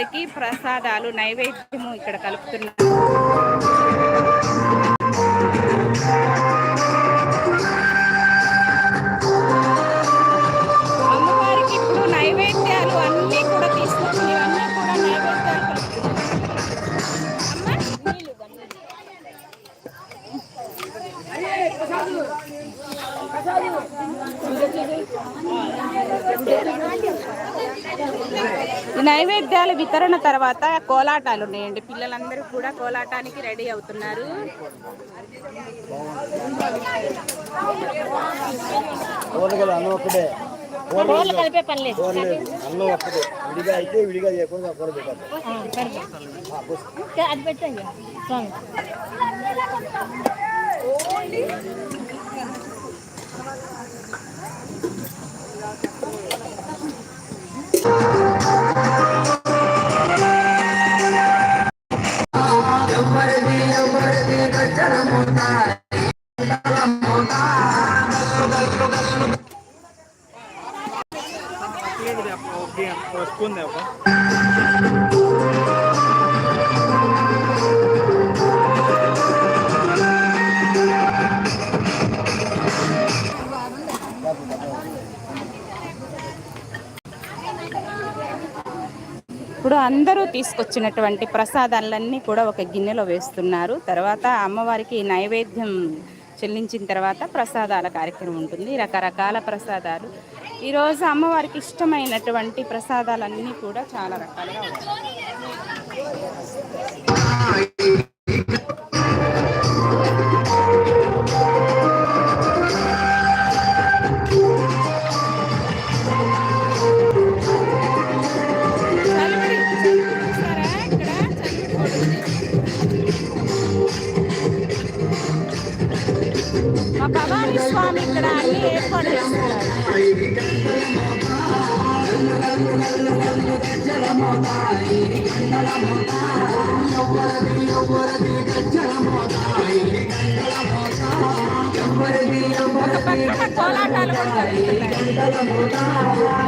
అమ్మవారికి ప్రసాదాలు నైవేద్యము ఇక్కడ కలుపుతున్నారు అమ్మవారికి ఇప్పుడు నైవేద్యాలు అన్నీ కూడా తీసుకొచ్చి అన్నీ కూడా నైవేద్యాలు ఈ నైవేద్యాల వితరణ తర్వాత కోలాటాలు ఉన్నాయండి. పిల్లలందరూ కూడా కోలాటానికి రెడీ అవుతున్నారు. కలిపే పని లేదు. విడిగా అయితే విడిగా చేయకుండా అది పెట్టండి. स्पून द्या का ఇప్పుడు అందరూ తీసుకొచ్చినటువంటి ప్రసాదాలన్నీ కూడా ఒక గిన్నెలో వేస్తున్నారు. తర్వాత అమ్మవారికి నైవేద్యం చెల్లించిన తర్వాత ప్రసాదాల కార్యక్రమం ఉంటుంది. రకరకాల ప్రసాదాలు. ఈరోజు అమ్మవారికి ఇష్టమైనటువంటి ప్రసాదాలన్నీ కూడా చాలా రకాలుగా వచ్చాయి భవానీ స్వామి ఇక్కడ అన్ని ఏర్పాటు చేస్తున్నారు ఒక పక్కన కోలాటాలు కూడా జరుగుతున్నాయి.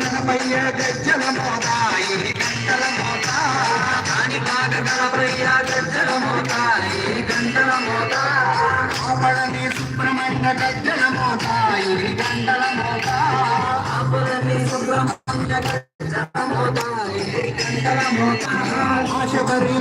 గణపయ్య గజ్జల మోతాయి గంటల మోత. కాణిపాక గణపయ్య గజ్జల మోతాయి గంటల మోత. ఆపడని సుబ్రహ్మణ్య గజ్జల మోతాయి గంటల మోత. ఆపడని సుబ్రహ్మణ్య గజ్జల మోతాయి గంటల మోత. ఆశపరి